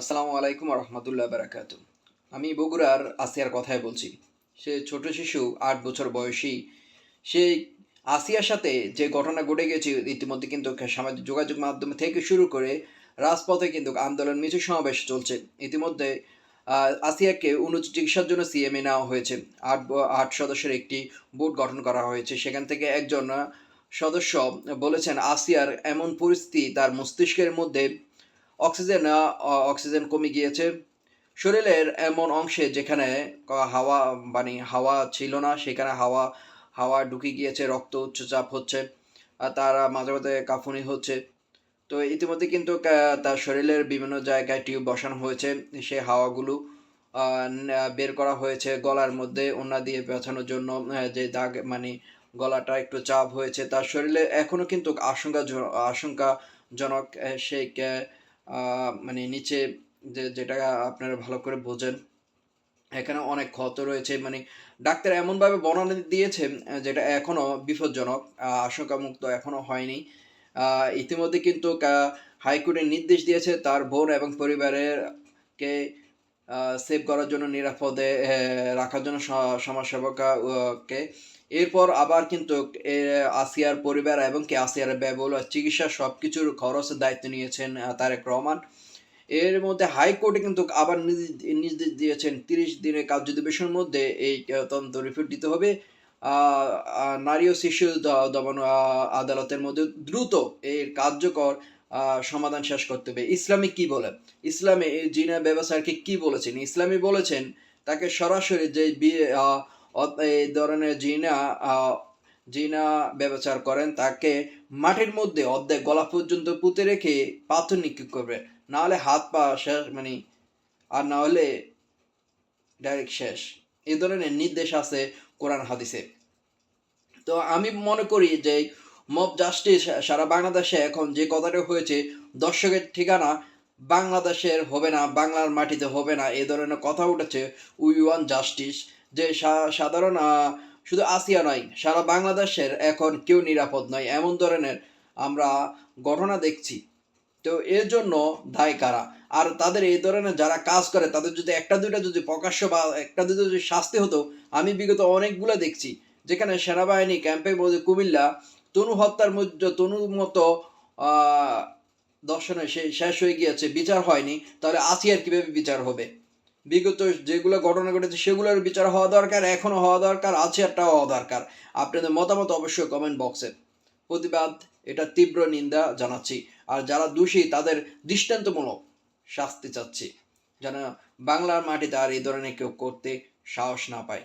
আসসালামু আলাইকুম রহমতুল্লাহ বারাকাতু আমি বগুড়ার আসিয়ার কথাই বলছি। সে ছোট শিশু, আট বছর বয়সী। সেই আসিয়ার সাথে যে ঘটনা ঘটে গেছে ইতিমধ্যে কিন্তু সামাজিক যোগাযোগ মাধ্যম থেকে শুরু করে রাজপথে কিন্তু আন্দোলন, মিছিল সমাবেশ চলছে। ইতিমধ্যে আসিয়াকে চিকিৎসার জন্য সিএমএ নেওয়া হয়েছে। আট আট সদস্যের একটি বোর্ড গঠন করা হয়েছে। সেখান থেকে একজন সদস্য বলেছেন, আসিয়ার এমন পরিস্থিতি তার মস্তিষ্কের মধ্যে অক্সিজেন অক্সিজেন কমে গিয়েছে। শরীরের এমন অংশে যেখানে হাওয়া মানে হাওয়া ছিল না, সেখানে হাওয়া হাওয়া ঢুকে গিয়েছে, রক্ত উচ্চচাপ হচ্ছে আর তার মাঝে মাঝে কাঁপুনি হচ্ছে। তো ইতিমধ্যে কিন্তু তার শরীরের বিভিন্ন জায়গায় টিউব বসানো হয়েছে, সে হাওয়াগুলো বের করা হয়েছে গলার মধ্যে ওনা দিয়ে পেঁচানোর জন্য যে দাগ মানে গলাটা একটু চাপ হয়েছে। তার শরীরে এখনও কিন্তু আশঙ্কা আশঙ্কাজনক সেই মানে নিচে যে, যেটা আপনারা ভালো করে বোঝেন, এখানে অনেক ক্ষত রয়েছে। মানে ডাক্তার এমনভাবে বর্ণনা দিয়েছে, যেটা এখনও বিপজ্জনক আশঙ্কামুক্ত এখনও হয়নি। ইতিমধ্যে কিন্তু হাইকোর্টের নির্দেশ দিয়েছে তার বোন এবং পরিবারের কে সেভ করার জন্য, নিরাপদে রাখার জন্য সমাজসেবককে এরপর আবার কিন্তু আসিয়ার পরিবার এবং কি, আসিয়ার ব্যয়বহুল চিকিৎসা সব কিছুর খরচের দায়িত্ব নিয়েছেন তারেক রহমান। এর মধ্যে হাইকোর্টে কিন্তু আবার নির্দেশ দিয়েছেন, তিরিশ দিনের কার্যদিবসের মধ্যে এই তদন্ত রিপোর্ট দিতে হবে। নারী ও শিশু দমন আদালতের মধ্যে দ্রুত এর কার্যকর সমাধান শেষ করতে হবে। ইসলামী কি বলে? ইসলামে জিনা ব্যবসায়ীকে কি বলেছেন? ইসলামী বলেছেন, তাকে সরাসরি যে বিয়ে এই ধরনের জিনা জিনা ব্যবচার করেন, তাকে মাটির মধ্যে অর্ধেক গলা পর্যন্ত পুঁতে রেখে পাথর নিক্ষেপ করবে। না হলে হাত পা শেষ মানে আর না হলে ডাইরেক্ট শেষ। এই ধরনের নির্দেশ আছে কোরআন হাদিসে। তো আমি মনে করি যে মব জাস্টিস সারা বাংলাদেশে এখন যে কথাটা হয়েছে, দর্শকের ঠিকানা বাংলাদেশের হবে না, বাংলার মাটিতে হবে না, এ ধরনের কথা উঠেছে উই ওয়ান জাস্টিস, যে সাধারণ শুধু আসিয়া নয়, সারা বাংলাদেশের এখন কেউ নিরাপদ নয়, এমন ধরনের আমরা ঘটনা দেখছি। তো এর জন্য দায় কারা? আর তাদের এই ধরনের যারা কাজ করে, তাদের যদি একটা দুইটা যদি প্রকাশ্য বা একটা দুটো যদি শাস্তি হতো, আমি বিগত অনেকগুলো দেখছি, যেখানে সেনাবাহিনী, ক্যাম্পের মধ্যে কুমিল্লা তনু হত্যার মধ্যে, তনুর মতো দর্শনে শেষ হয়ে গিয়েছে, বিচার হয়নি, তাহলে আসিয়ার কীভাবে বিচার হবে? বিগত যেগুলো ঘটনা ঘটেছে, সেগুলোর বিচার হওয়া দরকার, এখনও হওয়া দরকার আসিয়ারটাও হওয়া দরকার। আপনাদের মতামত অবশ্যই কমেন্ট বক্সে প্রতিবাদ, এটা তীব্র নিন্দা জানাচ্ছি। আর যারা দোষী, তাদের দৃষ্টান্তমূলক শাস্তি চাচ্ছি। যেন বাংলার মাটিতে আর এই ধরনের কেউ করতে সাহস না পায়।